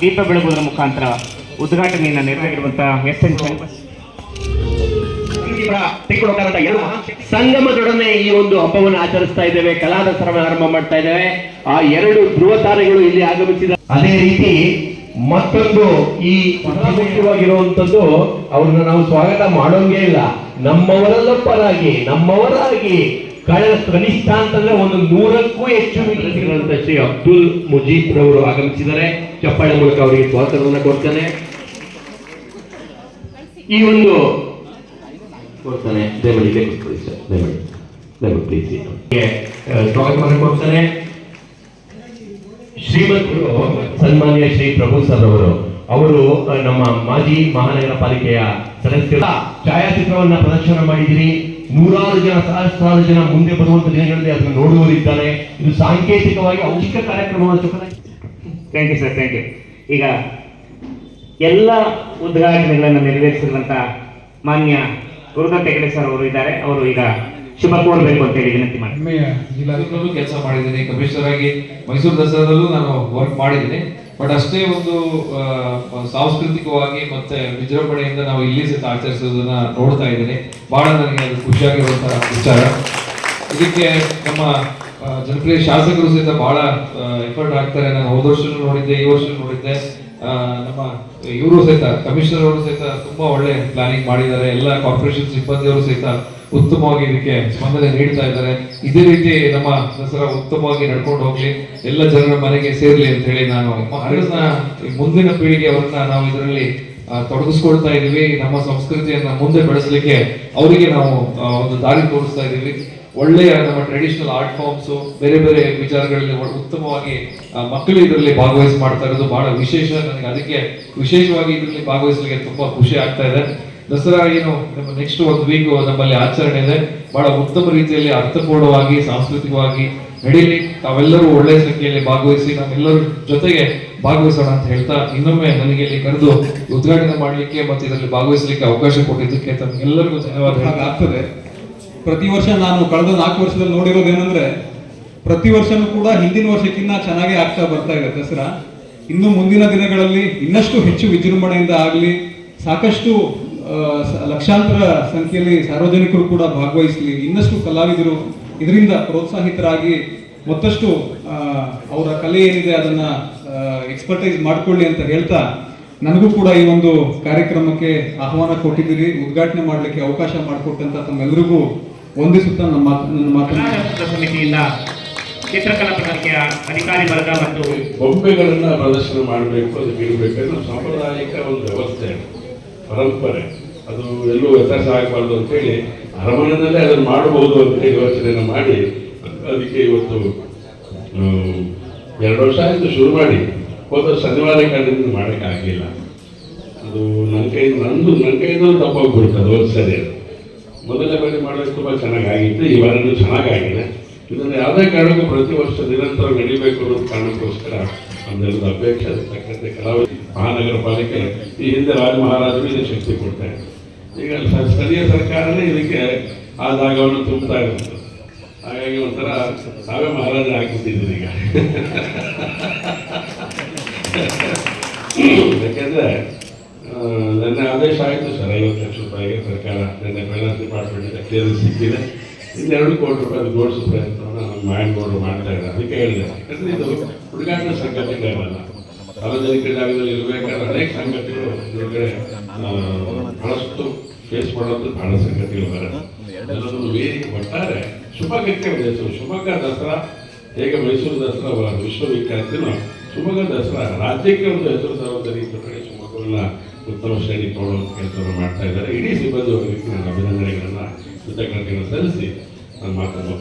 ದೀಪ ಬೆಳಗುವುದರ ಮುಖಾಂತರ ಉದ್ಘಾಟನೆಯನ್ನು ನೆರವೇರಿರುವಂತಹ S N ಚಂದ್ರ ತೆಗೆದುಕೊಂಡಂತ ಎಲ್ಲ ಸಂಗಮದೊಡನೆ ಈ ಒಂದು ಹಬ್ಬವನ್ನು ಆಚರಿಸ್ತಾ ಇದ್ದೇವೆ, ಕಲಾದ ದಸರಾ ಆರಂಭ ಮಾಡ್ತಾ ಇದ್ದೇವೆ. ಆ ಎರಡು ಧ್ರುವ ತಾರೆಗಳು ಇಲ್ಲಿ ಆಗಮಿಸಿದ ಅದೇ ರೀತಿ ಮತ್ತೊಂದು ಈ ಮುಖ್ಯವಾಗಿರುವಂತದ್ದು ಅವ್ರನ್ನ ನಾವು ಸ್ವಾಗತ ಮಾಡೋಂಗೇ ಇಲ್ಲ. ನಮ್ಮವರಲ್ಲೊಬ್ಬರಾಗಿ, ನಮ್ಮವರಾಗಿ ಕಳೆದ ಕನಿಷ್ಠ ಅಂತಂದ್ರೆ ಒಂದು ನೂರಕ್ಕೂ ಹೆಚ್ಚು ಶ್ರೀ ಅಬ್ದುಲ್ ಮುಜೀಬ್ ರವರು ಆಗಮಿಸಿದ್ದಾರೆ. ಚಪ್ಪಾಳೆ ಮೂಲಕ ಅವರಿಗೆ ಸ್ವಾಗತವನ್ನು ಕೊಡ್ತೇನೆ. ಈ ಒಂದು ಕೊಡ್ತಾನೆ. ದಯಮಾಡಿ ಇಲ್ಲೇ ಕೂತ್ಕೊಳ್ಳಿ ಸರ್ ದಯಮಾಡಿ ದಯಮಾಡಿ ಪ್ಲೀಸ್ ಸ್ವಾಗತವನ್ನು ಕೊಡ್ತಾನೆ. ಶ್ರೀಮಂತರು ಸನ್ಮಾನ್ಯ ಶ್ರೀ ಪ್ರಭು ಸರ್ ಅವರು ಅವರು ನಮ್ಮ ಮಾಜಿ ಮಹಾನಗರ ಪಾಲಿಕೆಯ ಸದಸ್ಯರ. ಛಾಯಾಚಿತ್ರವನ್ನ ಪ್ರದರ್ಶನ ಮಾಡಿದಿರಿ ನೂರಾರು ಜನ ಸಹಸ್ರಾರು ಜನ ಮುಂದೆ ಬರುವಂತ ದಿನಗಳಲ್ಲಿ ಅದನ್ನು ನೋಡುವರಿದ್ದಾರೆ ಇದು ಸಾಂಕೇತಿಕವಾಗಿ ಔಷಧ ಕಾರ್ಯಕ್ರಮವನ್ನು thank you sir thank you ಈಗ ಎಲ್ಲ ಉದ್ಘಾಟನೆಗಳನ್ನು ನೆರವೇರಿಸಿರುವಂತಹ ಮಾನ್ಯ ಗುರುದತ್ತ ಹೆಗಡೆ ಸರ್ ಅವರು ಇದ್ದಾರೆ. ಅವರು ಈಗ ಶುಭ ಕೋರಬೇಕು ಅಂತ ಹೇಳಿ ವಿನಂತಿ ಮಾಡಿ ಹೆಮ್ಮೆಯ ಜಿಲ್ಲಾಧಿಕಾರಿಗಳು ಕೆಲಸ ಮಾಡಿದ್ದೀನಿ. ಕಮಿಷನರ್ ಆಗಿ ಮೈಸೂರು ದಸರಾದಲ್ಲೂ ನಾನು ವರ್ಕ್ ಮಾಡಿದ್ದೀನಿ. ಬಟ್ ಅಷ್ಟೇ ಒಂದು ಸಾಂಸ್ಕೃತಿಕವಾಗಿ ಮತ್ತೆ ವಿಜೃಂಭಣೆಯಿಂದ ನಾವು ಇಲ್ಲಿ ಸಹಿತ ಆಚರಿಸೋದನ್ನ ನೋಡ್ತಾ ಇದ್ದೀನಿ. ಬಹಳ ನನಗೆ ಅದು ಖುಷಿಯಾಗಿರುವಂತಹ ವಿಚಾರ. ಇದಕ್ಕೆ ನಮ್ಮ ಜನಪ್ರಿಯ ಶಾಸಕರು ಸಹಿತ ಬಹಳ ಎಫರ್ಟ್ ಆಗ್ತಾರೆ ನಾನು ಹೋದ ವರ್ಷ ನೋಡಿದ್ದೆ, ಈ ವರ್ಷ ನೋಡಿದ್ದೆ. ನಮ್ಮ ಇವರು ಸಹಿತ ಕಮಿಷನರ್ ಅವರು ಸಹಿತ ತುಂಬಾ ಒಳ್ಳೆ ಪ್ಲಾನಿಂಗ್ ಮಾಡಿದ್ದಾರೆ. ಎಲ್ಲ ಕಾರ್ಪೊರೇಷನ್ ಸಿಬ್ಬಂದಿಯವರು ಸಹಿತ ಉತ್ತಮವಾಗಿ ಇದಕ್ಕೆ ಸ್ಪಂದನೆ ನೀಡ್ತಾ ಇದ್ದಾರೆ. ಇದೇ ರೀತಿ ನಮ್ಮ ದಸರಾ ಉತ್ತಮವಾಗಿ ನಡ್ಕೊಂಡು ಹೋಗ್ಲಿ. ಎಲ್ಲ ಜನರ ಮನೆಗೆ ಸೇರ್ಲಿ ಅಂತ ಹೇಳಿ ನಾನು ಮುಂದಿನ ಪೀಳಿಗೆ ಅವರನ್ನ ನಾವು ಇದರಲ್ಲಿ ತೊಡಗಿಸ್ಕೊಳ್ತಾ ಇದೀವಿ. ನಮ್ಮ ಸಂಸ್ಕೃತಿಯನ್ನ ಮುಂದೆ ಬೆಳೆಸಲಿಕ್ಕೆ ಅವರಿಗೆ ನಾವು ಒಂದು ದಾರಿ ತೋರಿಸ್ತಾ ಇದೀವಿ. ಒಳ್ಳೆಯ ನಮ್ಮ ಟ್ರೆಡಿಷನಲ್ ಆರ್ಟ್ ಫಾರ್ಮ್ಸ್ ಬೇರೆ ಬೇರೆ ವಿಚಾರಗಳಲ್ಲಿ ಉತ್ತಮವಾಗಿ ಮಕ್ಕಳು ಇದರಲ್ಲಿ ಭಾಗವಹಿಸಿ ಮಾಡ್ತಾ ಇರೋದು ಬಹಳ ವಿಶೇಷ. ನನಗೆ ಅದಕ್ಕೆ ವಿಶೇಷವಾಗಿ ಇದರಲ್ಲಿ ಭಾಗವಹಿಸಲಿಕ್ಕೆ ತುಂಬಾ ಖುಷಿ ಆಗ್ತಾ ಇದೆ. ದಸರಾ ಏನು, ನಮ್ಮ ನೆಕ್ಸ್ಟ್ ಒಂದು ವೀಕ್ ನಮ್ಮಲ್ಲಿ ಆಚರಣೆ ಇದೆ. ಬಹಳ ಉತ್ತಮ ರೀತಿಯಲ್ಲಿ ಅರ್ಥಪೂರ್ಣವಾಗಿ, ಸಾಂಸ್ಕೃತಿಕವಾಗಿ ನಡೀಲಿ ತಾವೆಲ್ಲರೂ ಒಳ್ಳೆ ಸಂಖ್ಯೆಯಲ್ಲಿ ಭಾಗವಹಿಸಿ, ನಾವೆಲ್ಲರೂ ಜೊತೆಗೆ ಭಾಗವಹಿಸೋಣ ಅಂತ ಹೇಳ್ತಾ ಇನ್ನೊಮ್ಮೆ ನನಗೆ ಇಲ್ಲಿ ಕರೆದು ಉದ್ಘಾಟನೆ ಮಾಡಲಿಕ್ಕೆ ಮತ್ತೆ ಇದರಲ್ಲಿ ಭಾಗವಹಿಸಲಿಕ್ಕೆ ಅವಕಾಶ ಕೊಟ್ಟಿದ್ದಕ್ಕೆ ತಮಗೆಲ್ಲರಿಗೂ ಧನ್ಯವಾದ ಆಗ್ತದೆ ಪ್ರತಿ ವರ್ಷ ನಾನು ಕಳೆದ ನಾಲ್ಕು ವರ್ಷದಲ್ಲಿ ನೋಡಿರೋದೇನಂದ್ರೆ, ಪ್ರತಿ ವರ್ಷನೂ ಕೂಡ ಹಿಂದಿನ ವರ್ಷಕ್ಕಿಂತ ಚೆನ್ನಾಗಿ ಆಗ್ತಾ ಬರ್ತಾ ಇದೆ ದಸರಾ. ಇನ್ನು ಮುಂದಿನ ದಿನಗಳಲ್ಲಿ ಇನ್ನಷ್ಟು ಹೆಚ್ಚು ವಿಜೃಂಭಣೆಯಿಂದ ಆಗಲಿ, ಸಾಕಷ್ಟು ಲಕ್ಷಾಂತರ ಸಂಖ್ಯೆಯಲ್ಲಿ ಸಾರ್ವಜನಿಕರು ಕೂಡ ಭಾಗವಹಿಸಲಿ, ಇನ್ನಷ್ಟು ಕಲಾವಿದರು ಇದರಿಂದ ಪ್ರೋತ್ಸಾಹಿತರಾಗಿ ಮತ್ತಷ್ಟು ಅವರ ಕಲೆ ಏನಿದೆ ಅದನ್ನ ಎಕ್ಸ್ಪರ್ಟೈಸ್ ಮಾಡಿಕೊಳ್ಳಿ ಅಂತ ಹೇಳ್ತಾ ನನಗೂ ಕೂಡ ಈ ಒಂದು ಕಾರ್ಯಕ್ರಮಕ್ಕೆ ಆಹ್ವಾನ ಕೊಟ್ಟಿದ್ದೀರಿ. ಉದ್ಘಾಟನೆ ಮಾಡಲಿಕ್ಕೆ ಅವಕಾಶ ಮಾಡಿಕೊಟ್ಟಂತ ತಮ್ಮೆಲ್ಲರಿಗೂ ವಂದಿಸುತ್ತಾ ನನ್ನ ಮಾತು ನನ್ನ ಮಾತನ್ನು ಕಲಾವಿದರ ಸಮಿತಿಯಿಂದ ಚಿತ್ರಕಲಾ ಪ್ರಕಾರಕ್ಕೆ ಅಧಿಕಾರಿ ವರ್ಗ ಮತ್ತು ಬೊಂಬೆಗಳನ್ನ ಪ್ರದರ್ಶನ ಮಾಡಬೇಕು ಅದು ಇರಬೇಕು ಅನ್ನೋ ಸಾಂಪ್ರದಾಯಿಕ ಒಂದು ವ್ಯವಸ್ಥೆ ಪರಂಪರೆ. ಅದು ಎಲ್ಲೂ ವ್ಯತ್ಯಾಸ ಆಗಬಾರ್ದು ಅಂತೇಳಿ ಅರಮನೆಯಲ್ಲೇ ಅದನ್ನು ಮಾಡಬಹುದು ಅಂತ ಹೇಳಿ ಯೋಚನೆಯನ್ನು ಮಾಡಿ ಅದಕ್ಕೆ ಇವತ್ತು ಎರಡು ವರ್ಷ ಆಯಿತು ಶುರು ಮಾಡಿ. ಹೋದ ಶನಿವಾರ ಕಾರಣದಿಂದ ಮಾಡೋಕ್ಕಾಗಲಿಲ್ಲ. ಅದು ನನ್ನ ಕೈ ನಂದು ನನ್ನ ಕೈಯಿಂದ ತಪ್ಪಾಗ್ಬಿಡುತ್ತೆ ಅದು ಒಂದು ಸರಿ ಅದು. ಮೊದಲನೇ ಬಾರಿ ಮಾಡೋದು ತುಂಬ ಚೆನ್ನಾಗಾಗಿತ್ತು ಈ ವಾರನೂ ಚೆನ್ನಾಗಾಗಿದೆ. ಇದನ್ನು ಯಾವುದೇ ಕಾರಣಕ್ಕೂ ಪ್ರತಿ ವರ್ಷ ನಿರಂತರ ನಡಿಬೇಕು ಅನ್ನೋ ಕಾರಣಕ್ಕೋಸ್ಕರ ನಮ್ದೆಲ್ಲದ ಅಪೇಕ್ಷೆ, ತಕ್ಕಂತೆ ಕಲಾವಿದ ಮಹಾನಗರ ಪಾಲಿಕೆ ಈ ಹಿಂದೆ ರಾಜ ಮಹಾರಾಜರು ಇದಕ್ಕೆ ಶಕ್ತಿ ಕೊಡ್ತಾರೆ ಈಗ ಸ್ಥಳೀಯ ಸರ್ಕಾರನೇ ಇದಕ್ಕೆ ಆ ಜಾಗವನ್ನು ತುಂಬುತ್ತಾ ಇರುತ್ತೆ ಹಾಗಾಗಿ ಒಂಥರ ತಾವೇ ಮಹಾರಾಜ ಆಗ್ಬಿಟ್ಟಿದ್ದೀವಿ ಈಗ. ಯಾಕೆಂದರೆ ನನ್ನ ಆದೇಶ ಆಯಿತು ಸರ್, ಐವತ್ತು ಲಕ್ಷ ರೂಪಾಯಿಗೆ ಸರ್ಕಾರ ನನ್ನ ಫೈನಾನ್ಸ್ ಡಿಪಾರ್ಟ್ಮೆಂಟ್ ಕ್ಲಿಯರೆನ್ಸ್ ಸಿಕ್ಕಿದೆ. ಇನ್ನೆರಡು ಕೋಟಿ ರೂಪಾಯಿ ಜೋಡಿಸೋ ಪ್ರಯತ್ನವನ್ನು ನಮ್ಮ ಮಾಯನಗೌಡರು ಮಾಡ್ತಾ ಇದ್ದಾರೆ ಅದಕ್ಕೆ ಹೇಳಿದೆ ಯಾಕಂದರೆ ಇದು ಹುಡುಗಾಟ ಸಂಗತಿಗಳಲ್ಲ ಸಾರ್ವಜನಿಕ ಜಾಗದಲ್ಲಿ ಇರಬೇಕಾದ್ರೆ ಅನೇಕ ಸಂಗತಿಗಳು ಇದ್ರೊಳಗಡೆ ಆ, ಬಹಳಷ್ಟು ಫೇಸ್ ಮಾಡೋದು ಬಹಳ ಸಂಗತಿಗಳು ಬರ ಎಲ್ಲದನ್ನು ವೇದಿಕೆ ಒಟ್ಟಾರೆ ಹೆಸರು ಶಿವಮೊಗ್ಗ ದಸರಾ ಹೇಗೆ ಮೈಸೂರು ದಸರಾ ವಿಶ್ವವಿಖ್ಯಾತಿನೋ ಶಿವಮೊಗ್ಗ ದಸರಾ ರಾಜ್ಯಕ್ಕೆ ಒಂದು ಹೆಸರು ಸಾರ್ವಜನಿಕ ಜೊತೆಗೆ ಶಿವಮೊಗ್ಗವನ್ನ ಉತ್ತಮ ಶ್ರೇಣಿ ಕೊಡುವ ಕೆಲಸವನ್ನು ಮಾಡ್ತಾ ಇದ್ದಾರೆ. ಇಡೀ ಸಿಬ್ಬಂದಿ ಅವರಿಗೆ ನಾನು ಅಭಿನಂದನೆಗಳನ್ನು ಕೃತಜ್ಞತೆಯನ್ನು ಸಲ್ಲಿಸಿ ನಾನು ಮಾತನ್ನು